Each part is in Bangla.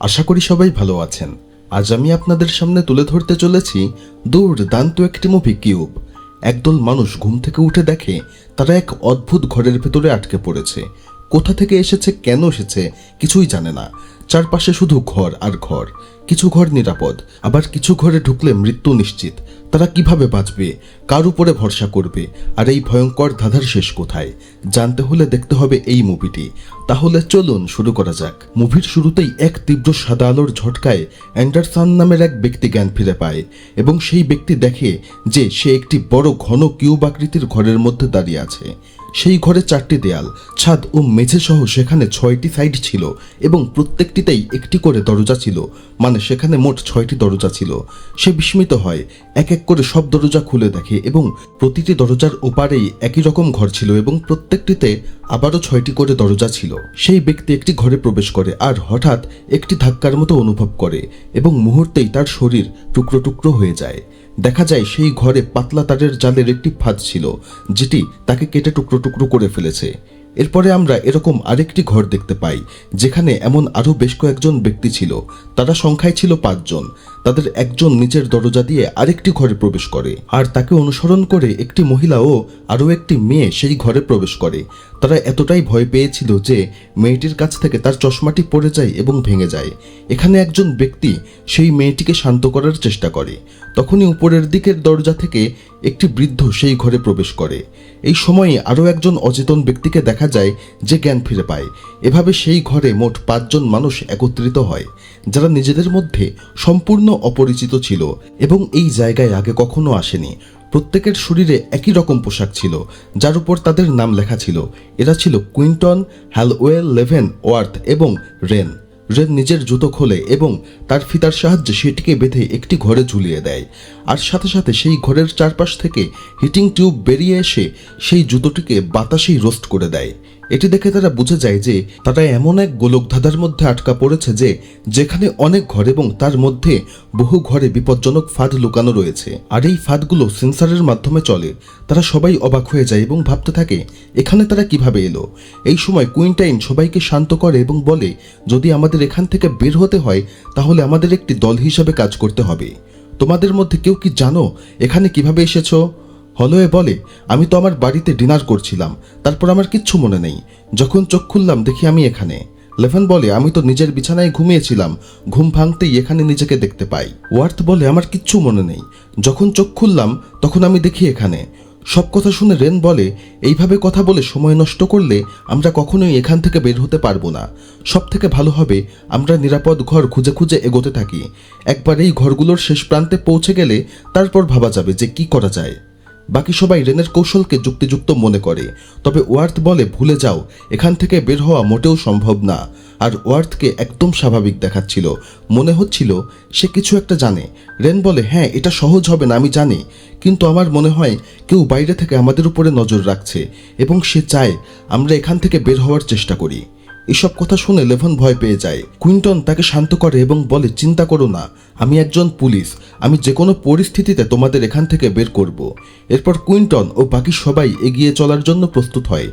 আশা করি সবাই ভালো আছেন। আজ আমি আপনাদের সামনে তুলে ধরতে চলেছি দুর্দান্ত একটি মুভি কিউব একদল মানুষ ঘুম থেকে উঠে দেখে তারা এক অদ্ভুত ঘরের ভেতরে আটকে পড়েছে। কোথা থেকে এসেছে, কেন এসেছে, কিছুই জানে না। চারপাশে শুধু ঘর আর ঘর। কিছু ঘর নিরাপদ, আবার কিছু ঘরে ঢুকলে মৃত্যু নিশ্চিত। তারা কীভাবে বাঁচবে? কার উপরে ভরসা করবে? আর এই ভয়ঙ্কর ধাঁধার শেষ কোথায়? জানতে হলে দেখতে হবে এই মুভিটি। তাহলে চলুন শুরু করা যাক। মুভির শুরুতেই এক তীব্র সাদা আলোর ঝটকায় অ্যান্ডারসন নামের এক ব্যক্তি জ্ঞান ফিরে পায় এবং সেই ব্যক্তি দেখে যে সে একটি বড় ঘন কিউব আকৃতির ঘরের মধ্যে দাঁড়িয়ে আছে। সেই ঘরে চারটি দেয়াল, ছাদ ও মেঝে সহ সেখানে ছয়টি সাইড ছিল এবং প্রত্যেকটিতেই একটি করে দরজা ছিল। মানে সেখানে মোট ছয়টি দরজা ছিল। সে বিস্মিত হয়। এক এক করে সব দরজা খুলে দেখে এবং প্রতিটি দরজার ওপারেই একই রকম ঘর ছিল এবং প্রত্যেকটিতে আবারও ছয়টি করে দরজা ছিল। সেই ব্যক্তি একটি ঘরে প্রবেশ করে আর হঠাৎ একটি ধাক্কার মতো অনুভব করে এবং মুহূর্তেই তার শরীর টুকরো টুকরো হয়ে যায়। দেখা যায় সেই ঘরে পাতলা তারের জালের একটি ফাঁদ ছিল, যেটি তাকে কেটে টুকরো টুকরো করে ফেলেছে। এরপরে আমরা এরকম আরেকটি ঘর দেখতে পাই, যেখানে এমন আরও বেশ কয়েকজন ব্যক্তি ছিল। তারা সংখ্যায় ছিল পাঁচজন। তাদের একজন নিচের দরজা দিয়ে আরেকটি ঘরে প্রবেশ করে। আর তাকে অনুসরণ করে একটি মহিলা ও আরও একটি মেয়ে সেই ঘরে প্রবেশ করে। তারা এতটাই ভয় পেয়েছিল যে মেয়েটির কাছ থেকে তার চশমাটি পড়ে যায় এবং ভেঙে যায়। এখানে একজন ব্যক্তি সেই মেয়েটিকে শান্ত করার চেষ্টা করে। তখনই উপরের দিকের দরজা থেকে একটি বৃদ্ধ সেই ঘরে প্রবেশ করে। এই সময়ে আরও একজন অচেতন ব্যক্তিকে দেখা যায় যে জ্ঞান ফিরে পায়। এভাবে সেই ঘরে মোট পাঁচজন মানুষ একত্রিত হয়, যারা নিজেদের মধ্যে সম্পূর্ণ অপরিচিত ছিল এবং এই জায়গায় আগে কখনো আসেনি। প্রত্যেকের শরীরে একই রকম পোশাক ছিল, যার উপর তাদের নাম লেখা ছিল। এরা ছিল কুইন্টন হ্যালওয়েল লেভেন, ওয়ার্থ এবং রেন। রেন নিজের জুতো খোলে এবং তার ফিতার সাহায্যে সেটিকে বেঁধে একটি ঘরে ঝুলিয়ে দেয়। আর সাথে সাথে সেই ঘরের চারপাশ থেকে হিটিং টিউব বেরিয়ে এসে সেই জুতোটিকে বাতাসেই রোস্ট করে দেয়। এটি দেখে তারা বুঝে যায় যে তারা এমন এক গোলকধাঁধার মধ্যে আটকা পড়েছে যে যেখানে অনেক ঘর এবং তার মধ্যে বহু ঘরে বিপজ্জনক ফাঁদ লুকানো রয়েছে। আর এই ফাঁদগুলো সেন্সারের মাধ্যমে চলে। তারা সবাই অবাক হয়ে যায় এবং ভাবতে থাকে, এখানে তারা কীভাবে এলো? এই সময় কুইন্টাইন সবাইকে শান্ত করে এবং বলে, যদি আমাদের এখান থেকে বের হতে হয়, তাহলে আমাদের একটি দল হিসাবে কাজ করতে হবে। তোমাদের মধ্যে কেউ কি জানো এখানে কীভাবে এসেছ? হলওয়ে বলে, আমি তো আমার বাড়িতে ডিনার করছিলাম, তারপর আমার কিচ্ছু মনে নেই। যখন চোখ খুললাম, দেখি আমি এখানে। লেভেন বলে, আমি তো নিজের বিছানায় ঘুমিয়েছিলাম, ঘুম ভাঙতেই এখানে নিজেকে দেখতে পাই। ওয়ার্থ বলে, আমার কিচ্ছু মনে নেই। যখন চোখ খুললাম, তখন আমি দেখি এখানে। সব কথা শুনে রেন বলে, এইভাবে কথা বলে সময় নষ্ট করলে আমরা কখনোই এখান থেকে বের হতে পারব না। সব থেকে ভালো হবে, আমরা নিরাপদ ঘর খুঁজে খুঁজে এগোতে থাকি। একবার এই ঘরগুলোর শেষ প্রান্তে পৌঁছে গেলে তারপর ভাবা যাবে যে কি করা যায়। বাকি সবাই রেনের কৌশলকে যুক্তিযুক্ত মনে করে। তবে ওয়ার্থ বলে ভুলে যাও, এখান থেকে বের হওয়া মোটেও সম্ভব না। আর ওয়ার্থকে একদম স্বাভাবিক দেখাচ্ছিল। মনে হচ্ছিল, সে কিছু একটা জানে। রেন বলে হ্যাঁ এটা সহজ হবে না, আমি জানি। কিন্তু আমার মনে হয়, কেউ বাইরে থেকে আমাদের উপরে নজর রাখছে এবং সে চায় আমরা এখান থেকে বের হওয়ার চেষ্টা করি। এসব কথা শুনে লেভন ভয় পেয়ে যায়। কুইন্টন তাকে শান্ত করে এবং বলে, চিন্তা করো না। আমি একজন পুলিশ, আমি যে কোনো পরিস্থিতিতে তোমাদের এখান থেকে বের করব। এরপর কুইন্টন ও বাকি সবাই এগিয়ে চলার জন্য প্রস্তুত হয়।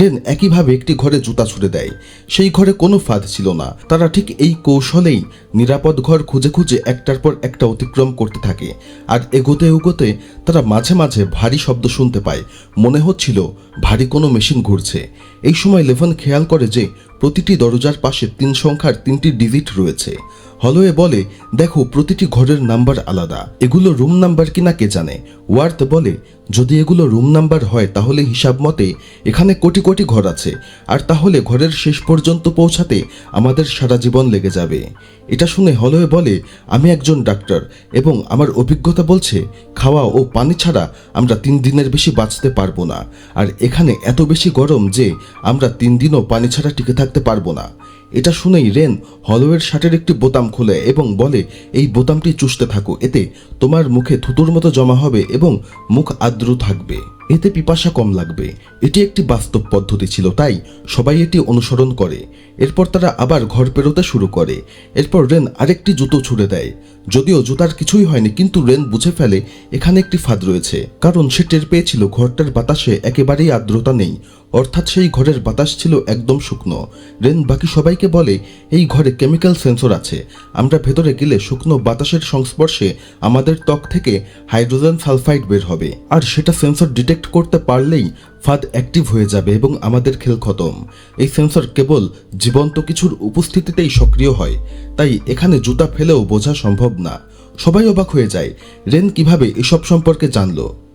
রেন একইভাবে একটি ঘরে জুতা ছুড়ে দেয়। সেই ঘরে কোনো ফাঁদ ছিল না। তারা ঠিক এই কৌশলেই নিরাপদ ঘর খুঁজে খুঁজে একটার পর একটা অতিক্রম করতে থাকে। আর এগোতে এগোতে তারা মাঝে মাঝে ভারী শব্দ শুনতে পায়। মনে হচ্ছিল ভারী কোনো মেশিন ঘুরছে। এই সময় লেভন খেয়াল করে যে প্রতিটি দরজার পাশে তিন সংখ্যার তিনটি ডিজিট রয়েছে। হলওয়ে বলে, দেখো, প্রতিটি ঘরের নাম্বার আলাদা। এগুলো রুম নাম্বার কিনা কে জানে? ওয়ার্থ বলে, যদি এগুলো রুম নাম্বার হয়, তাহলে হিসাব মতে এখানে কোটি কোটি ঘর আছে। আর তাহলে ঘরের শেষ পর্যন্ত পৌঁছাতে আমাদের সারা জীবন লেগে যাবে। এটা শুনে হলওয়ে বলে, আমি একজন ডাক্তার এবং আমার অভিজ্ঞতা বলছে, খাওয়া ও পানি ছাড়া আমরা তিন দিনের বেশি বাঁচতে পারব না। আর এখানে এত বেশি গরম যে আমরা তিন দিনও পানি ছাড়া টিকে থাকতে পারব না। এটা শুনেই রেন হলওয়ের শার্টের একটি বোতাম খুলে এবং বলে, এই বোতামটি চুষতে থাকো, এতে তোমার মুখে থুতুর মতো জমা হবে এবং মুখ আর্দ্র থাকবে। এতে পিপাসা কম লাগবে। এটি একটি বাস্তব পদ্ধতি ছিল, তাই সবাই এটি অনুসরণ করে। এরপর তারা আবার ঘর পেরোতে শুরু করে। এরপর রেন আরেকটি জুতো ছুড়ে দেয়। যদিও জুতার কিছুই হয়নি, কিন্তু রেন বুঝে ফেলে এখানে একটি ফাঁদ রয়েছে, কারণ সে টের পেয়েছিল ঘরটার বাতাসে একেবারেই আর্দ্রতা নেই, অর্থাৎ সেই ঘরের বাতাস ছিল একদম শুকনো। রেন বাকি সবাইকে বলে, এই ঘরে কেমিক্যাল সেন্সর আছে, আমরা ভেতরে গেলে শুকনো বাতাসের সংস্পর্শে আমাদের ত্বক থেকে হাইড্রোজেন সালফাইড বের হবে। আর সেটা সেন্সর ডিটেক্ট করতে পারলেই ফাঁদ অ্যাক্টিভ হয়ে যাবে এবং আমাদের খেল খতম। এই সেন্সর কেবল জীবন্ত কিছুর উপস্থিতিতেই সক্রিয় হয়, তাই এখানে জুতা ফেলেও বোঝা সম্ভব না। সবাই অবাক হয়ে যায়, রেন কীভাবে এসব সম্পর্কে জানলো?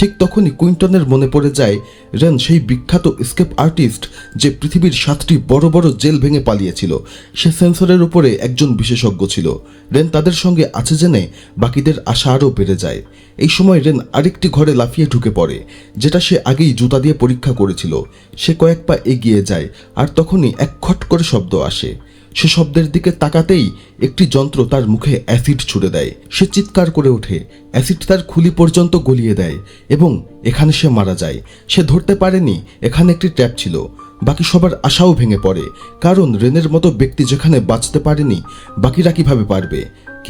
ঠিক তখনই কুইন্টনের মনে পড়ে যায় রেন সেই বিখ্যাত স্কেপ আর্টিস্ট যে পৃথিবীর সাতটি বড় বড় জেল ভেঙে পালিয়েছিল। সে সেন্সরের উপরে একজন বিশেষজ্ঞ ছিল। রেন তাদের সঙ্গে আছে জেনে বাকিদের আশা আরও বেড়ে যায়। এই সময় রেন আরেকটি ঘরে লাফিয়ে ঢুকে পড়ে, যেটা সে আগেই জুতা দিয়ে পরীক্ষা করেছিল। সে কয়েক পা এগিয়ে যায় আর তখনই এক খট করে শব্দ আসে। সে শব্দের দিকে তাকাতেই একটি যন্ত্র তার মুখে অ্যাসিড ছুড়ে দেয়। সে চিৎকার করে ওঠে। অ্যাসিড তার খুলি পর্যন্ত গলিয়ে দেয় এবং এখানে সে মারা যায়। সে ধরতে পারেনি এখানে একটি ট্র্যাপ ছিল। বাকি সবার আশাও ভেঙে পড়ে, কারণ রেনের মতো ব্যক্তি যেখানে বাঁচতে পারেনি, বাকিরা কীভাবে পারবে?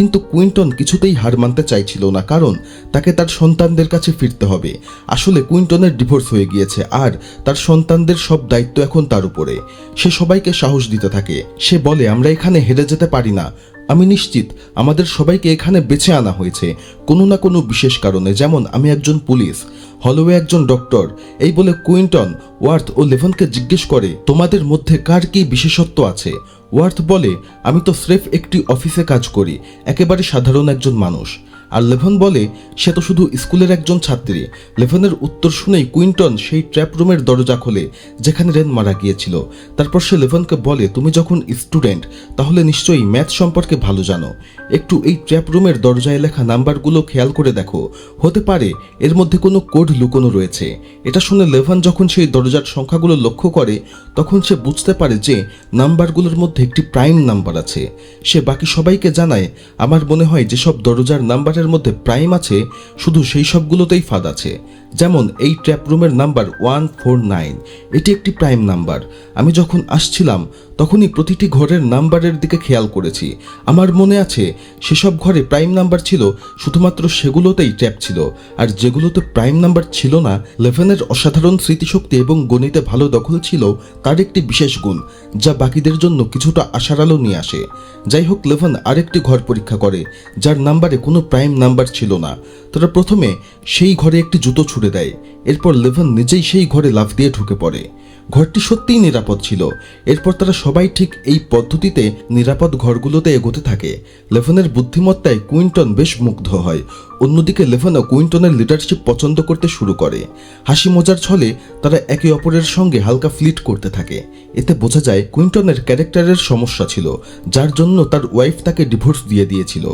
কিন্তু কুইন্টন কিছুতেই হার মানতে চাইছিল না, কারণ তাকে তার সন্তানদের কাছে ফিরতে হবে। আসলে কুইন্টনের ডিভোর্স হয়ে গিয়েছে আর তার সন্তানদের সব দায়িত্ব এখন তার উপরে। সে সবাইকে সাহস দিতে থাকে। সে বলে, আমরা এখানে হেরে যেতে পারি না। আমি নিশ্চিত আমাদের সবাইকে এখানে বেছে আনা হয়েছে, কোনো না কোনো বিশেষ কারণে। যেমন, আমি একজন পুলিশ, হলওয়ে একজন ডক্টর। এই বলে কুইন্টন, ওয়ার্থ ও লেভনকে জিজ্ঞেস করে, তোমাদের মধ্যে কার কি বিশেষত্ব আছে? ওয়ার্থ বলে আমি তো স্রেফ একটি অফিসে কাজ করি একেবারে সাধারণ একজন মানুষ। আর লেভন বলে, সে তো শুধু স্কুলের একজন ছাত্রী। লেভনের উত্তর শুনেই কুইন্টন সেই ট্র্যাপ রুমের দরজা খোলে, যেখানে রেন মারা গিয়েছিল। তারপর সে লেভনকে বলে, তুমি যখন স্টুডেন্ট, তাহলে নিশ্চয়ই ম্যাথ সম্পর্কে ভালো জানো। একটু এই ট্র্যাপ রুমের দরজায় লেখা নাম্বারগুলো খেয়াল করে দেখো। হতে পারে এর মধ্যে কোনো কোড লুকোনো রয়েছে। এটা শুনে লেভান যখন সেই দরজার সংখ্যাগুলো লক্ষ্য করে, তখন সে বুঝতে পারে যে নাম্বারগুলোর মধ্যে একটি প্রাইম নাম্বার আছে। সে বাকি সবাইকে জানায়, আমার মনে হয় যেসব দরজার নাম্বারের মধ্যে প্রাইম আছে শুধু সেই সবগুলোতেই ফাঁদ আছে। যেমন এই ট্র্যাপ রুমের নাম্বার ওয়ান ফোর নাইন এটি একটি প্রাইম নাম্বার আমি যখন আসছিলাম, তখনই প্রতিটি ঘরের নাম্বারের দিকে খেয়াল করেছি। আমার মনে আছে, সেসব ঘরে প্রাইম নাম্বার ছিল, শুধুমাত্র সেগুলোতেই ট্যাপ ছিল। আর যেগুলোতে প্রাইম নাম্বার ছিল না লেভেনের অসাধারণ স্মৃতিশক্তি এবং গণিতে ভালো দখল ছিল, তার একটি বিশেষ গুণ, যা বাকিদের জন্য কিছুটা আশার আলো নিয়ে আসে। যাই হোক লেভেন আরেকটি ঘর পরীক্ষা করে, যার নাম্বারে কোনো প্রাইম নাম্বার ছিল না। তারা প্রথমে সেই ঘরে একটি জুতো ছুড়ে দেয়। এরপর লেভেন নিজেই সেই ঘরে লাফ দিয়ে ঢুকে পড়ে। ঘরটি সত্যিই নিরাপদ ছিল। এরপর তারা সবাই ঠিক এই পদ্ধতিতে নিরাপদ ঘরগুলোতে এগোতে থাকে। লেভেনের বুদ্ধিমত্তায় কুইন্টন বেশ মুগ্ধ হয়। অন্যদিকে লেভেনও কুইন্টনের লিডারশিপ পছন্দ করতে শুরু করে। হাসি মজার ছলে তারা একে অপরের সঙ্গে হালকা ফ্লিট করতে থাকে। এতে বোঝা যায় কুইন্টনের ক্যারেক্টারের সমস্যা ছিল, যার জন্য তার ওয়াইফ তাকে ডিভোর্স দিয়ে দিয়েছিল।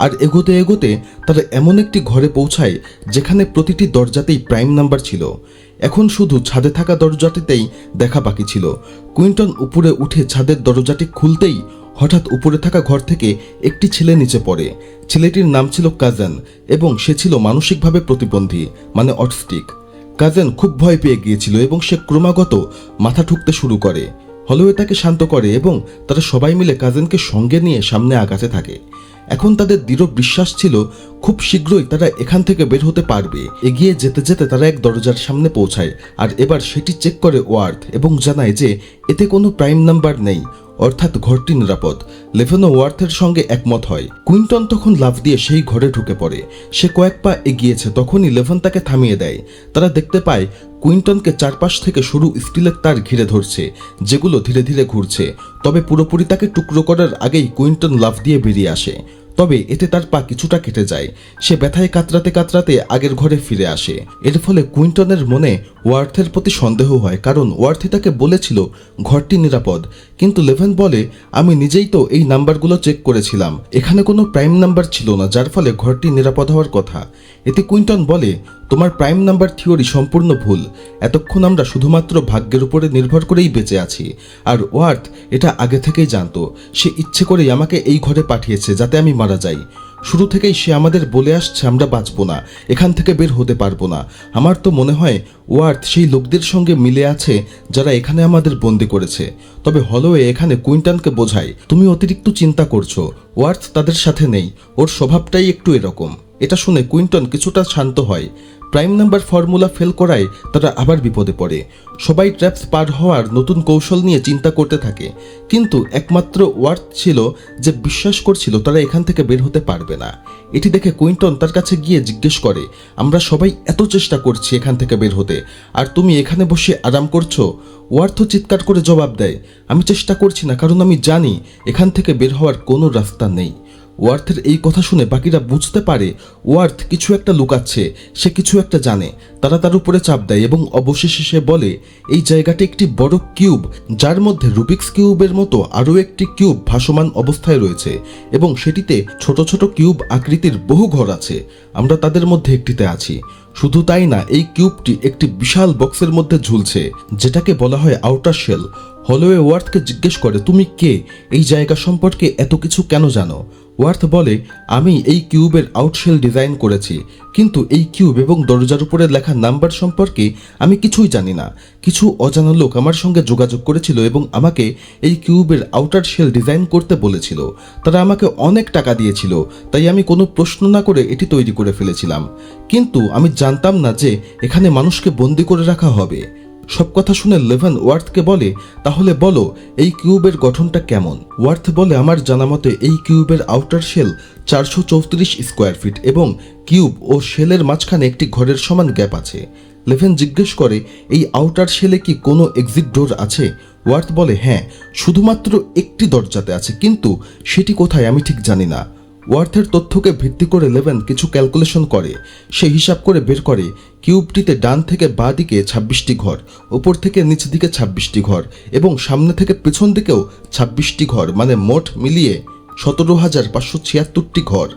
আর এগোতে এগোতে তারা এমন একটি ঘরে পৌঁছায় যেখানে প্রতিটি দরজাতেই প্রাইম নাম্বার ছিল। এখন শুধু ছাদে থাকা দরজাটিতেই দেখা বাকি ছিল। কুইন্টন উপরে উঠে ছাদের দরজাটি খুলতেই হঠাৎ উপরে থাকা ঘর থেকে একটি ছেলে নিচে পড়ে। ছেলেটির নাম ছিল কাজান এবং সে ছিল মানসিকভাবে প্রতিবন্ধী মানে অটস্টিক। কাজেন খুব ভয় পেয়ে গিয়েছিল এবং সে ক্রমাগত মাথা ঠুকতে শুরু করে। হলওয়ে তাকে শান্ত করে এবং তারা সবাই মিলে কাজেনকে সঙ্গে নিয়ে সামনে আগাতে থাকে। এখন তাদের দৃঢ় বিশ্বাস ছিল, খুব শীঘ্রই তারা এখান থেকে বের হতে পারবে। এগিয়ে যেতে যেতে তারা এক দরজার সামনে পৌঁছায়, আর এবার সেটি চেক করে ওয়ার্থ এবং জানায় যে এতে কোনো প্রাইম নাম্বার নেই। অর্থাৎ ঘরটি নিরাপদ। লেভেনো ওয়ার্থের সঙ্গে একমত হয়। কুইন্টন তখন লাভ দিয়ে সেই ঘরে ঢুকে পড়ে। সে কয়েক পা এগিয়েছে, তখনই লেভেন তাকে থামিয়ে দেয়। তারা দেখতে পায়, কুইন্টনকে চারপাশ থেকে সরু স্টিলের তার ঘিরে ধরছে, যেগুলো ধীরে ধীরে ঘুরছে। তবে পুরোপুরি তাকে টুকরো করার আগেই কুইন্টন লাভ দিয়ে বেরিয়ে আসে। তবে এতে তার পা কিছুটা কেটে যায়। সে ব্যথায় কাতরাতে কাতরাতে আগের ঘরে ফিরে আসে। এর ফলে কুইন্টনের মনে ওয়ার্থের প্রতি সন্দেহ হয়, কারণ ওয়ার্থি তাকে বলেছিল, ঘরটি নিরাপদ। কিন্তু লেভেন বলে, আমি নিজেই তো এই নাম্বারগুলো চেক করেছিলাম। এখানে কোনো প্রাইম নাম্বার ছিল না, যার ফলে ঘরটি নিরাপদ হওয়ার কথা। এতে কুইন্টন বলে, তোমার প্রাইম নাম্বার থিওরি সম্পূর্ণ ভুল। এতক্ষণ আমরা শুধুমাত্র ভাগ্যের উপরে নির্ভর করেই বেঁচে আছি। আর ওয়ার্থ এটা আগে থেকেই জানতো। সে ইচ্ছে করেই আমাকে এই ঘরে পাঠিয়েছে, যাতে আমি মারা যাই শুরু থেকেই সে আমাদের বলে আসছে, আমরা বাঁচব না, এখান থেকে বের হতে পারব না। আমার তো মনে হয় ওয়ার্থ সেই লোকদের সঙ্গে মিলে আছে যারা এখানে আমাদের বন্দি করেছে। তবে হলোয়ে এখানে কুইন্টানকে বোঝায়, তুমি অতিরিক্ত চিন্তা করছ, ওয়ার্থ তাদের সাথে নেই, ওর স্বভাবটাই একটু এরকম। এটা শুনে কুইন্টন কিছুটা শান্ত হয়। প্রাইম নাম্বার ফর্মুলা ফেল করায় তারা আবার বিপদে পড়ে। সবাই ট্র্যাপস পার হওয়ার নতুন কৌশল নিয়ে চিন্তা করতে থাকে। কিন্তু একমাত্র ওয়ার্থ ছিল যে বিশ্বাস করছিল তারা এখান থেকে বের হতে পারবে না। এটি দেখে কুইন্টন তার কাছে গিয়ে জিজ্ঞেস করে, আমরা সবাই এত চেষ্টা করছি এখান থেকে বের হতে, আর তুমি এখানে বসে আরাম করছ? ওয়ার্থ চিৎকার করে জবাব দেয়, আমি চেষ্টা করছি না, কারণ আমি জানি এখান থেকে বের হওয়ার কোনো রাস্তা নেই। ওয়ার্থের এই কথা শুনে বাকিরা বুঝতে পারে ওয়ার্থ কিছু একটা লুকাচ্ছে, সে কিছু একটা জানে। তারা তার উপরে চাপ দেয় এবং অবশেষে সে বলে, এই জায়গাটি একটি বড় কিউব, যার মধ্যে রুবিক্স কিউবের মতো আরও একটি কিউব ভাসমান অবস্থায় রয়েছে এবং সেটিতে ছোট ছোট কিউব আকৃতির বহু ঘর আছে। আমরা তাদের মধ্যে একটিতে আছি। শুধু তাই না, এই কিউবটি একটি বিশাল বক্সের মধ্যে ঝুলছে, যেটাকে বলা হয় আউটার শেল। হলোয়ে ওয়ার্থকে জিজ্ঞেস করে, তুমি কে? এই জায়গা সম্পর্কে এত কিছু কেন জানো? ওয়ার্থ বলে, আমি এই কিউবের আউটশেল ডিজাইন করেছি, কিন্তু এই কিউব এবং দরজার উপরে লেখা নাম্বার সম্পর্কে আমি কিছুই জানি না। কিছু অজানা লোক আমার সঙ্গে যোগাযোগ করেছিল এবং আমাকে এই কিউবের আউটার শেল ডিজাইন করতে বলেছিল। তারা আমাকে অনেক টাকা দিয়েছিল, তাই আমি কোনো প্রশ্ন না করে এটি তৈরি করে ফেলেছিলাম। কিন্তু আমি জানতাম না যে এখানে মানুষকে বন্দি করে রাখা হবে। সব কথা শুনে লেভেন ওয়ার্থকে বলে, তাহলে বলো, এই কিউবের গঠনটা কেমন? ওয়ার্থ বলে, আমার জানা মতে এই কিউবের আউটার শেল চারশো চৌত্রিশ স্কোয়ার ফিট এবং কিউব ও শেলের মাঝখানে একটি ঘরের সমান গ্যাপ আছে। লেভেন জিজ্ঞেস করে, এই আউটার শেলে কি কোনো এক্সিট ডোর আছে? ওয়ার্থ বলে হ্যাঁ শুধুমাত্র একটি দরজাতে আছে, কিন্তু সেটি কোথায় আমি ঠিক জানি না। ওয়ার্থের তথ্যকে ভিত্তি করে লেভেন কিছু ক্যালকুলেশন করে। সে হিসাব করে বের করে কিউবটিতে ডান থেকে বাঁ দিকে ছাব্বিশটি ঘর, উপর থেকে নিচ দিকে ছাব্বিশটি ঘর এবং সামনে থেকে পিছন দিকেও ছাব্বিশটি ঘর মানে মোট মিলিয়ে সতেরো হাজার পাঁচশো ছিয়াত্তরটি ঘর।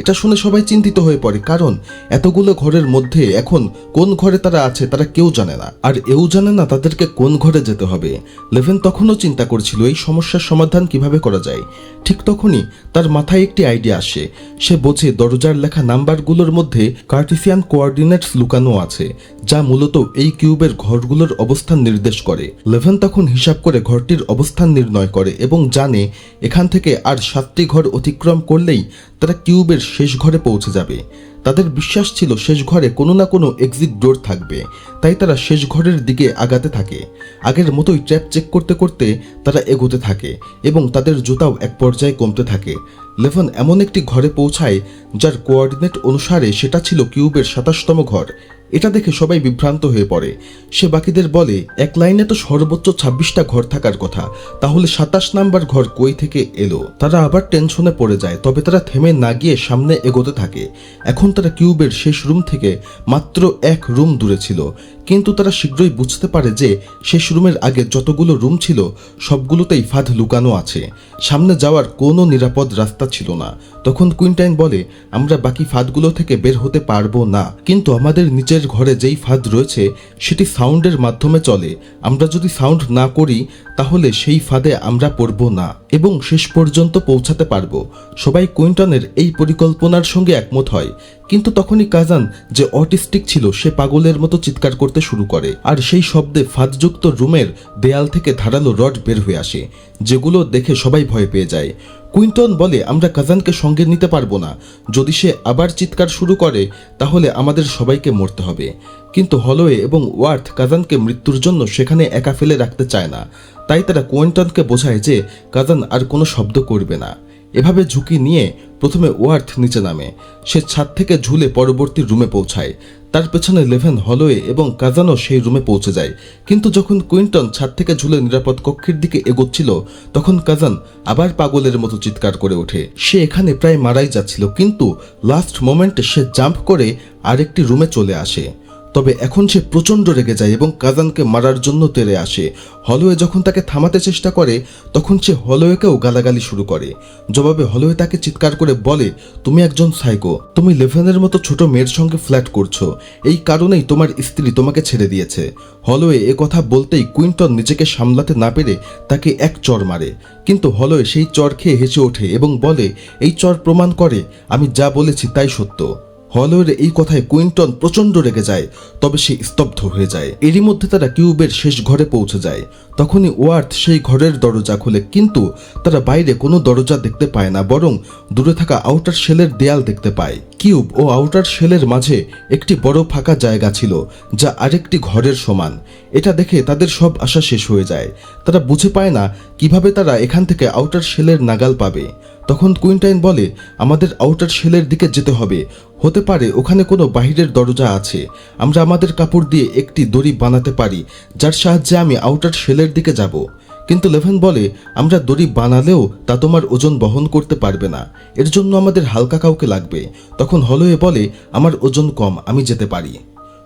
এটা শুনে সবাই চিন্তিত হয়ে পড়ে, কারণ এতগুলো ঘরের মধ্যে এখন কোন ঘরে তারা আছে তারা কেউ জানে না। আর এও জানে না তাদেরকে কোন ঘরে যেতে হবে। লেভেন তখনও চিন্তা করছিল এই সমস্যার সমাধান কীভাবে করা যায়। ঠিক তখনই তার মাথায় একটি আইডিয়া আসে। সে বোঝে দরজার লেখা নাম্বারগুলোর মধ্যে কার্টিসিয়ান কোয়ার্ডিনেটস লুকানো আছে, যা মূলত এই কিউবের ঘরগুলোর অবস্থান নির্দেশ করে। লেভেন তখন হিসাব করে ঘরটির অবস্থান নির্ণয় করে এবং জানে এখান থেকে আর সাতটি ঘর অতিক্রম করলেই তারা কিউবের শেষ ঘরে পৌঁছে যাবে। তাদের বিশ্বাস ছিল শেষ ঘরে কোনো না কোনো এক্সিট ডোর থাকবে। তাই তারা শেষ ঘরের দিকে আগাতে থাকে। আগের মতোই ট্র্যাপ চেক করতে করতে তারা এগোতে থাকে এবং তাদের জুতাও এক পর্যায়ে কমতে থাকে। লেভন এমন একটি ঘরে পৌঁছায় যার কোঅর্ডিনেট অনুসারে সেটা ছিল কিউবের সাতাশতম ঘর। এটা দেখে সবাই বিভ্রান্ত হয়ে পড়ে। সে বাকিদের বলে, এক লাইনে তো সর্বোচ্চ ছাব্বিশটা ঘর থাকার কথা। তাহলে সাতাশ নাম্বার ঘর কই থেকে এলো? তারা আবার টেনশনে পড়ে যায়, তবে তারা থেমে না গিয়ে সামনে এগোতে থাকে। এখন তারা কিউবের শেষ রুম থেকে মাত্র এক রুম দূরে ছিল। কিন্তু তারা শীঘ্রই বুঝতে পারে যে, শেষ রুমের আগে যতগুলো রুম ছিল, সবগুলোতেই ফাঁদ লুকানো আছে। সামনে যাওয়ার কোনো নিরাপদ রাস্তা ছিল না। তখন কুইন্টাইন বলে, আমরা বাকি ফাঁদগুলো থেকে বের হতে পারব না। কিন্তু আমাদের নিচের ঘরে যেই ফাঁদ রয়েছে সেটি সাউন্ডের মাধ্যমে চলে। আমরা যদি সাউন্ড না করি তাহলে সেই ফাঁদে আমরা পড়ব না এবং শেষ পর্যন্ত পৌঁছাতে পারব। সবাই কুইন্টনের এই পরিকল্পনার সঙ্গে একমত হয়। কিন্তু তখনই কাজান যে অটিস্টিক ছিল, সে পাগলের মতো চিৎকার করতে শুরু করে আর সেই শব্দে ফাঁদযুক্ত রুমের দেয়াল থেকে ধারালো রড বের হয়ে আসে, যেগুলো দেখে সবাই ভয় পেয়ে যায়। কুইন্টন বলে, আমরা কাজানকে সঙ্গে নিতে পারব না। যদি সে আবার চিৎকার শুরু করে, তাহলে আমাদের সবাইকে মরতে হবে। কিন্তু হলোয়ে এবং ওয়ার্থ কাজানকে মৃত্যুর জন্য সেখানে একা ফেলে রাখতে চায় না। তাই তারা কুইন্টনকে বোঝায় যে কাজান আর কোনো শব্দ করবে না। এভাবে ঝুঁকি নিয়ে প্রথমে ওয়ার্থ নিচে নামে। সে ছাদ থেকে ঝুলে পরবর্তী রুমে পৌঁছায়। তার পেছনে লেভেন হলোয়ে এবং কাজানও সেই রুমে পৌঁছে যায়। কিন্তু যখন কুইন্টন ছাদ থেকে ঝুলে নিরাপদ কক্ষের দিকে এগোচ্ছিল, তখন কাজান আবার পাগলের মতো চিৎকার করে ওঠে। সে এখানে প্রায় মারাই যাচ্ছিল, কিন্তু লাস্ট মোমেন্টে সে জাম্প করে আরেকটি রুমে চলে আসে। তবে এখন সে প্রচণ্ড রেগে যায় এবং কাজানকে মারার জন্য তেরে আসে। হলওয়ে যখন তাকে থামাতে চেষ্টা করে, তখন সে হলওয়েকেও গালাগালি শুরু করে। জবাবে হলওয়ে তাকে চিৎকার করে বলে, তুমি একজন সাইকো, তুমি লেভেনের মতো ছোট মেয়ের সঙ্গে ফ্ল্যাট করছ। এই কারণেই তোমার স্ত্রী তোমাকে ছেড়ে দিয়েছে। হলওয়ে এ কথা বলতেই কুইন্টন নিজেকে সামলাতে না পেরে তাকে এক চর মারে। কিন্তু হলওয়ে সেই চর খেয়ে হেসে ওঠে এবং বলে, এই চর প্রমাণ করে, আমি যা বলেছি তাই সত্য। হলওয়ের এই কথায় কুইন্টন প্রচণ্ড রেগে যায়, তবে সে স্তব্ধ হয়ে যায়। এরই মধ্যে তারা কিউবের শেষ ঘরে পৌঁছে যায়। তখনই ওয়ার্থ সেই ঘরের দরজা খোলে, কিন্তু তারা বাইরে কোনো দরজা দেখতে পায় না, বরং দূরে থাকা আউটার শেলের দেয়াল দেখতে পায়। কিউব ও আউটার শেলের মাঝে একটি বড় ফাঁকা জায়গা ছিল, যা আরেকটি ঘরের সমান। এটা দেখে তাদের সব আশা শেষ হয়ে যায়। তারা বুঝে পায় না কীভাবে তারা এখান থেকে আউটার শেলের নাগাল পাবে। তখন কুইন্টাইন বলে, আমাদের আউটার শেলের দিকে যেতে হবে। হতে পারে ওখানে কোনো বাহিরের দরজা আছে। আমরা আমাদের কাপড় দিয়ে একটি দড়ি বানাতে পারি, যার সাহায্যে আমি আউটার শেলের দিকে যাব। কিন্তু লেভেন বলে, আমরা দড়ি বানালেও তা তোমার ওজন বহন করতে পারবে না। এর জন্য আমাদের হালকা কাউকে লাগবে। তখন হলওয়ে বলে, আমার ওজন কম, আমি যেতে পারি।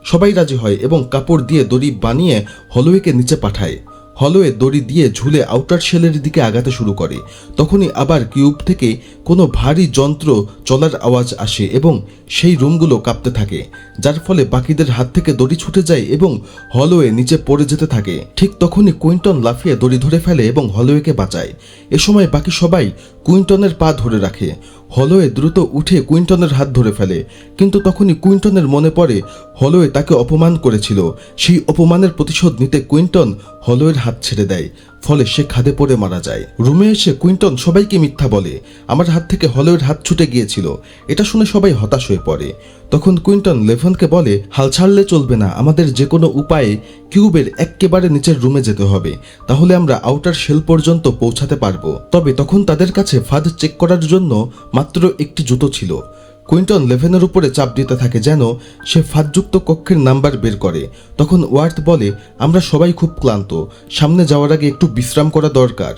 সবাই রাজি হয় এবং কাপড় দিয়ে দড়ি বানিয়ে হলওয়েকে নিচে পাঠায়। হলওয়ে দড়ি দিয়ে ঝুলে আউটার শেলের দিকে আগাতে শুরু করে। তখনই আবার কিউব থেকে কোনো ভারী যন্ত্র চলার আওয়াজ আসে এবং সেই রুমগুলো কাঁপতে থাকে, যার ফলে বাকিদের হাত থেকে দড়ি ছুটে যায় এবং হলওয়ে নিচে পড়ে যেতে থাকে। ঠিক তখনই কুইন্টন লাফিয়ে দড়ি ধরে ফেলে এবং হলওয়েকে বাঁচায়। এ সময় বাকি সবাই কুইন্টনের পা ধরে রাখে। হলওয়ে দ্রুত উঠে কুইন্টনের হাত ধরে ফেলে, কিন্তু তখনই কুইন্টনের মনে পড়ে, হলওয়ে তাকে অপমান করেছিল। সেই অপমানের প্রতিশোধ নিতে কুইন্টন হলওয়ের হাত ছেড়ে দেয়, ফলে সে খাদে পড়ে মারা যায়। রুমে এসে কুইন্টন সবাইকে মিথ্যা বলে, আমার হাত থেকে হলওয়ের হাত ছুটে গিয়েছিল। এটা শুনে সবাই হতাশ হয়ে পড়ে। তখন কুইন্টন লেভনকে বলে, হাল ছাড়লে চলবে না, আমাদের যে কোনো উপায়ে কিউবের এক্কেবারে নিচের রুমে যেতে হবে। তাহলে আমরা আউটার শেল পর্যন্ত পৌঁছাতে পারব। তবে তখন তাদের কাছে ফাঁদ চেক করার জন্য মাত্র একটি জুতো ছিল। কুইন্টন লেভেনের উপরে চাপ দিতে থাকে যেন সে ফাঁদযুক্ত কক্ষের নাম্বার বের করে। তখন ওয়ার্থ বলে, আমরা সবাই খুব ক্লান্ত। সামনে যাওয়ার আগে একটু বিশ্রাম করা দরকার।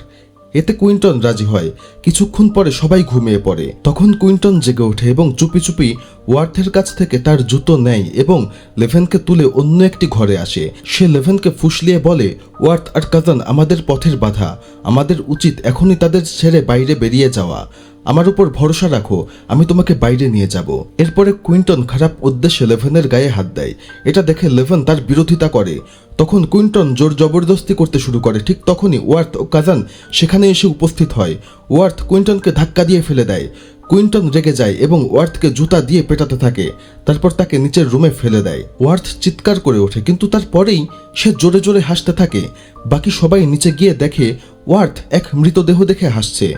এতে কুইন্টন রাজি হয়। কিছুক্ষণ পরে সবাই ঘুমিয়ে পড়ে। তখন কুইন্টন জেগে ওঠে এবং চুপি চুপি ওয়ার্থের কাছ থেকে তার জুতো নেয় এবং লেভেনকে তুলে অন্য একটি ঘরে আসে। সে লেভেনকে ফুসলিয়ে বলে, ওয়ার্থ আর কাজান, আমাদের পথের বাধা। আমাদের উচিত এখনই তাদের ছেড়ে বাইরে বেরিয়ে যাওয়া। আমার উপর ভরসা রাখো, আমি তোমাকে বাইরে নিয়ে যাব। এরপরে কুইন্টন খারাপ উদ্দেশ্যে লেভেনের গায়ে হাত দেয়। এটা দেখে লেভেন তার বিরোধিতা করে। তখন কুইন্টন জোর জবরদস্তি করতে শুরু করে। ঠিক তখনই ওয়ার্থ ও কাজান সেখানে এসে উপস্থিত হয়। ওয়ার্থ কুইন্টনকে ধাক্কা দিয়ে ফেলে দেয়। কুইন্টন রেগে যায় এবং ওয়ার্থকে জুতা দিয়ে পেটাতে থাকে। তারপর তাকে নিচের রুমে ফেলে দেয়। ওয়ার্থ চিৎকার করে ওঠে, কিন্তু তারপরেই সে জোরে জোরে হাসতে থাকে। বাকি সবাই নিচে গিয়ে দেখে ওয়ার্থ এক মৃতদেহ দেখে হাসছে।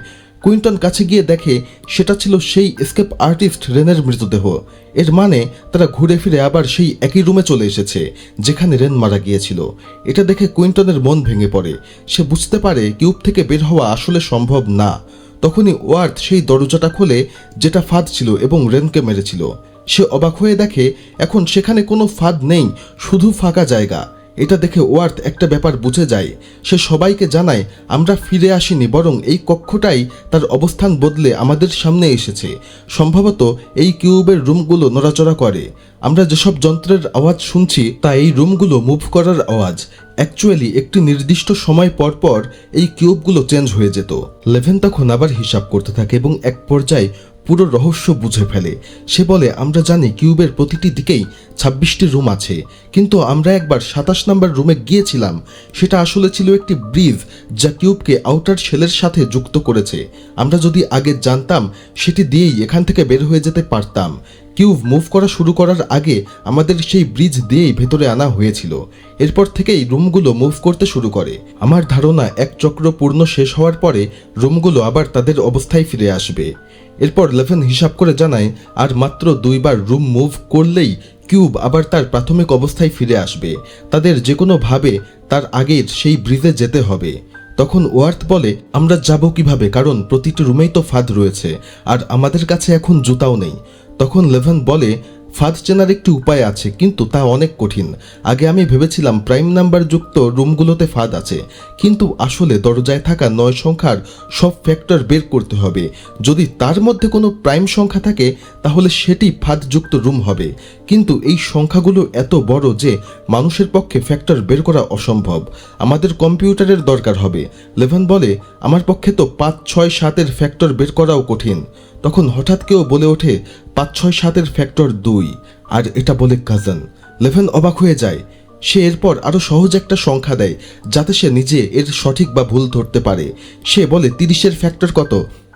কুইন্টন কাছে গিয়ে দেখে সেটা ছিল সেই স্কেপ আর্টিস্ট রেনের মৃতদেহ। এর মানে তারা ঘুরে ফিরে আবার সেই একই রুমে চলে এসেছে, যেখানে রেন মারা গিয়েছিল। এটা দেখে কুইন্টনের মন ভেঙে পড়ে। সে বুঝতে পারে কিউব থেকে বের হওয়া আসলে সম্ভব না। তখনই ওয়ার্থ সেই দরজাটা খোলে, যেটা ফাঁদ ছিল এবং রেনকে মেরেছিল। সে অবাক হয়ে দেখে, এখন সেখানে কোনো ফাঁদ নেই, শুধু ফাঁকা জায়গা। এটা দেখে ওয়ার্থ একটা ব্যাপার বুঝে যায়। সে সবাইকে জানায়, আমরা ফিরে আসিনি, বরং এই কক্ষটাই তার অবস্থান বদলে আমাদের সামনে এসেছে। সম্ভবত এই কিউবের রুমগুলো নড়াচড়া করে। আমরা যেসব যন্ত্রের আওয়াজ শুনছি, তা এই রুমগুলো মুভ করার আওয়াজ। অ্যাকচুয়ালি একটি নির্দিষ্ট সময় পর পর এই কিউবগুলো চেঞ্জ হয়ে যেত। লেভেন তখন আবার হিসাব করতে থাকে এবং এক পর্যায়ে পুরো রহস্য বুঝে ফেলে। সে বলে, আমরা জানি কিউবের প্রতিটি দিকেই ছাব্বিশটি রুম আছে, কিন্তু আমরা একবার সাতাশ নম্বর রুমে গিয়েছিলাম। সেটা আসলে ছিল একটি ব্রিজ যা কিউবকে আউটার শেলের সাথে যুক্ত করেছে। আমরা যদি আগে জানতাম, সেটি দিয়েই এখান থেকে বের হয়ে যেতে পারতাম। কিউব মুভ করা শুরু করার আগে আমাদের সেই ব্রিজ দিয়েই ভেতরে আনা হয়েছিল। এরপর থেকেই রুমগুলো মুভ করতে শুরু করে। আমার ধারণা, এক চক্র পূর্ণ শেষ হওয়ার পরে রুমগুলো আবার তাদের অবস্থায় ফিরে আসবে। এরপর লেভেন হিসাব করে জানায়, আর মাত্র দুইবার রুম মুভ করলেই কিউব আবার তার প্রাথমিক অবস্থায় ফিরে আসবে। তাদের যে কোনোভাবে তার আগের সেই ব্রিজে যেতে হবে। তখন ওয়ার্থ বলে, আমরা যাব কীভাবে? কারণ প্রতিটি রুমেই তো ফাঁদ রয়েছে, আর আমাদের কাছে এখন জুতাও নেই। তখন লেভেন বলে ফাঁদ চেনার একটি উপায় আছে, কিন্তু তা অনেক কঠিন। আগে আমি ভেবেছিলাম প্রাইম নাম্বার যুক্ত রুমগুলোতে ফাঁদ আছে, কিন্তু আসলে দরজায় থাকা নয় সংখ্যার সব ফ্যাক্টর বের করতে হবে। যদি তার মধ্যে কোনো প্রাইম সংখ্যা থাকে, তাহলে সেটি ফাঁদযুক্ত রুম হবে। কিন্তু এই সংখ্যাগুলো এত বড় যে মানুষের পক্ষে ফ্যাক্টর বের করা অসম্ভব। আমাদের কম্পিউটারের দরকার হবে। লেভেন বলে, আমার পক্ষে তো পাঁচ, ছয়, সাতের ফ্যাক্টর বের করাও কঠিন। তখন হঠাৎ কেউ বলে ওঠে পাঁচ ছয় সাতের ফ্যাক্টর দুই, আর এটা বলে কাজান লেভেন অবাক হয়ে যায়। সে এরপর আরও সহজ একটা সংখ্যা দেয়, যাতে সে নিজে এর সঠিক বা ভুল ধরতে পারে। সে বলে, তিরিশের ফ্যাক্টর কত?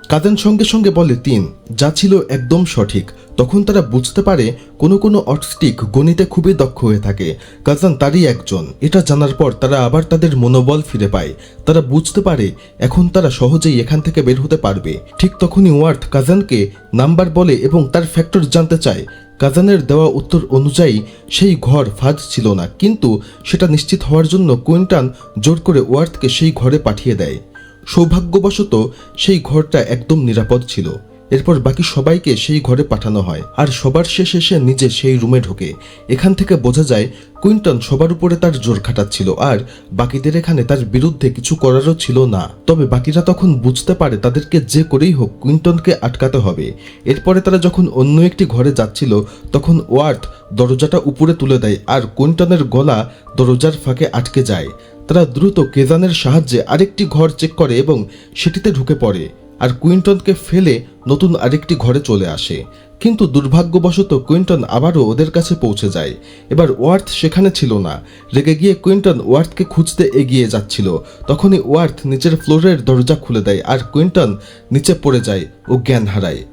কাদেন সঙ্গে সঙ্গে বলে, তিন, যা ছিল একদম সঠিক। তখন তারা বুঝতে পারে, কোনো কোনো অটিস্টিক গণিতে খুবই দক্ষ হয়ে থাকে। কাজান তারই একজন। এটা জানার পর তারা আবার তাদের মনোবল ফিরে পায়। তারা বুঝতে পারে, এখন তারা সহজেই এখান থেকে বের হতে পারবে। ঠিক তখনই ওয়ার্থ কাজানকে নাম্বার বলে এবং তার ফ্যাক্টর জানতে চায়। কাজানের দেওয়া উত্তর অনুযায়ী, সেই ঘর ফাঁদ ছিল না, কিন্তু সেটা নিশ্চিত হওয়ার জন্য কুইন্টান জোর করে ওয়ার্থকে সেই ঘরে পাঠিয়ে দেয়। সৌভাগ্যবশত সেই ঘরটা একদম নিরাপদ ছিল। এরপর বাকি সবাইকে সেই ঘরে পাঠানো হয়। আর সবার শেষে সে নিজে সেই রুমে ঢোকে। এখান থেকে বোঝা যায়, কুইন্টন সবার উপরে তার জোর খাটাচ্ছিল আর বাকিদের এখানে তার বিরুদ্ধে কিছু করারও ছিল না। তবে বাকিরা তখন বুঝতে পারে তাদেরকে যে করেই হোক কুইন্টনকে আটকাতে হবে। এরপরে তারা যখন অন্য একটি ঘরে যাচ্ছিল, তখন ওয়ার্থ দরজাটা উপরে তুলে দেয় আর কুইন্টনের গলা দরজার ফাঁকে আটকে যায়। তারা দ্রুত কেজানের সাহায্যে আরেকটি ঘর চেক করে এবং সেটিতে ঢুকে পড়ে আর কুইন্টনকে ফেলে নতুন আরেকটি ঘরে চলে আসে। কিন্তু দুর্ভাগ্যবশত কুইন্টন আবারও ওদের কাছে পৌঁছে যায়। এবার ওয়ার্থ সেখানে ছিল না। রেগে গিয়ে কুইন্টন ওয়ার্থকে খুঁজতে এগিয়ে যাচ্ছিল। তখনই ওয়ার্থ নিচের ফ্লোরের দরজা খুলে দেয় আর কুইন্টন নিচে পড়ে যায় ও জ্ঞান হারায়।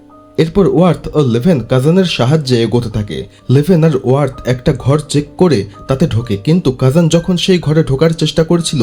এরপর ওয়ার্থ ও লেভেন কাজানের সাহায্যে এগোতে থাকে। লেভেন আর ওয়ার্থ একটা ঘর চেক করে তাতে ঢোকে, কিন্তু কাজান যখন সেই ঘরে ঢোকার চেষ্টা করছিল,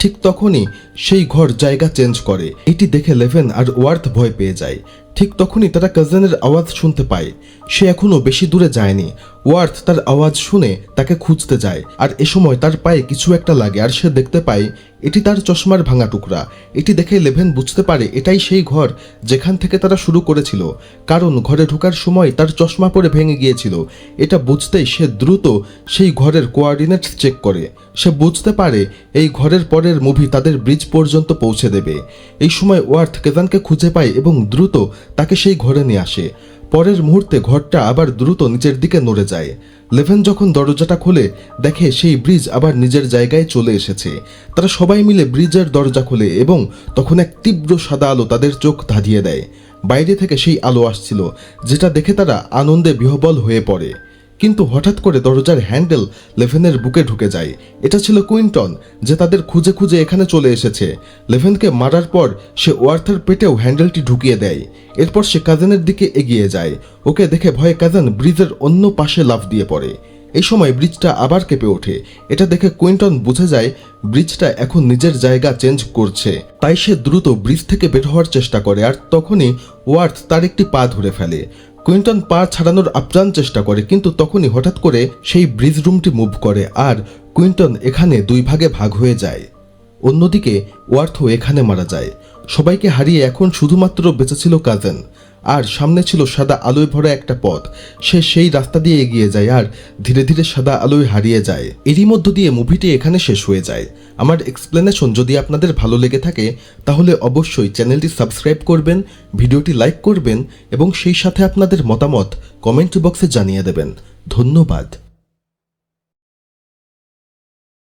ঠিক তখনই সেই ঘর জায়গা চেঞ্জ করে। এটি দেখে লেভেন আর ওয়ার্থ ভয় পেয়ে যায়। ঠিক তখনই তারা কাজানের আওয়াজ শুনতে পায়। সে এখনও বেশি দূরে যায়নি। ওয়ার্থ তার আওয়াজ শুনে তাকে খুঁজতে যায়, আর এ সময় তার পায়ে কিছু একটা লাগে, আর সে দেখতে পায়, এটি তার চশমার ভাঙা টুকরা। এটি দেখে লেভেন বুঝতে পারে, এটাই সেই ঘর যেখান থেকে তারা শুরু করেছিল। কারণ ঘরে ঢোকার সময় তার চশমা পরে ভেঙে গিয়েছিল। এটা বুঝতেই সে দ্রুত সেই ঘরের কোয়ার্ডিনেট চেক করে। সে বুঝতে পারে, এই ঘরের পরের মুভি তাদের ব্রিজ পর্যন্ত পৌঁছে দেবে। এই সময় ওয়ার্থ কেদানকে খুঁজে পায় এবং দ্রুত তাকে সেই ঘরে নিয়ে আসে। পরের মুহূর্তে ঘরটা আবার দ্রুত নিচের দিকে নড়ে যায়। লেভেন যখন দরজাটা খুলে, দেখে সেই ব্রিজ আবার নিজের জায়গায় চলে এসেছে। তারা সবাই মিলে ব্রিজের দরজা খুলে এবং তখন এক তীব্র সাদা আলো তাদের চোখ ধাঁধিয়ে দেয়। বাইরে থেকে সেই আলো আসছিল, যেটা দেখে তারা আনন্দে বিহবল হয়ে পড়ে। কিন্তু হঠাৎ করে দরজার হ্যান্ডেল লেভেনের বুকে ঢুকে যায়। এটা ছিল কুইন্টন, যে তাদের খুঁজে খুঁজে এখানে চলে এসেছে। লেভেনকে মারার পর সে ওয়ার্থার পেটেও হ্যান্ডেলটি ঢুকিয়ে দেয়। এরপর সে কাজেনের দিকে এগিয়ে যায়। ওকে দেখে ভয়ে কাজান ব্রিজের অন্য পাশে লাফ দিয়ে পড়ে। এই সময় ব্রিজটা আবার কেঁপে ওঠে। এটা দেখে কুইন্টন বুঝে যায়, ব্রিজটা এখন নিজের জায়গা চেঞ্জ করছে। তাই সে দ্রুত ব্রিজ থেকে বের হওয়ার চেষ্টা করে, আর তখনই ওয়ার্থ তার একটি পা ধরে ফেলে। কুইন্টন পা ছাড়ানোর আপ্রাণ চেষ্টা করে, কিন্তু তখনই হঠাৎ করে সেই ব্রিজ রুমটি মুভ করে আর কুইন্টন এখানে দুই ভাগে ভাগ হয়ে যায়। অন্যদিকে ওয়ার্থ এখানে মারা যায়। সবাইকে হারিয়ে এখন শুধুমাত্র বেঁচেছিল কাজেন। আর সামনে ছিল সাদা আলোয় ভরা একটা পথ। সে সেই রাস্তা দিয়ে এগিয়ে যায় আর ধীরে ধীরে সাদা আলোয় হারিয়ে যায়। এরই মধ্য দিয়ে মুভিটি এখানে শেষ হয়ে যায়। আমার এক্সপ্লেনেশন যদি আপনাদের ভালো লেগে থাকে, তাহলে অবশ্যই চ্যানেলটি সাবস্ক্রাইব করবেন, ভিডিওটি লাইক করবেন এবং সেই সাথে আপনাদের মতামত কমেন্ট বক্সে জানিয়ে দেবেন। ধন্যবাদ।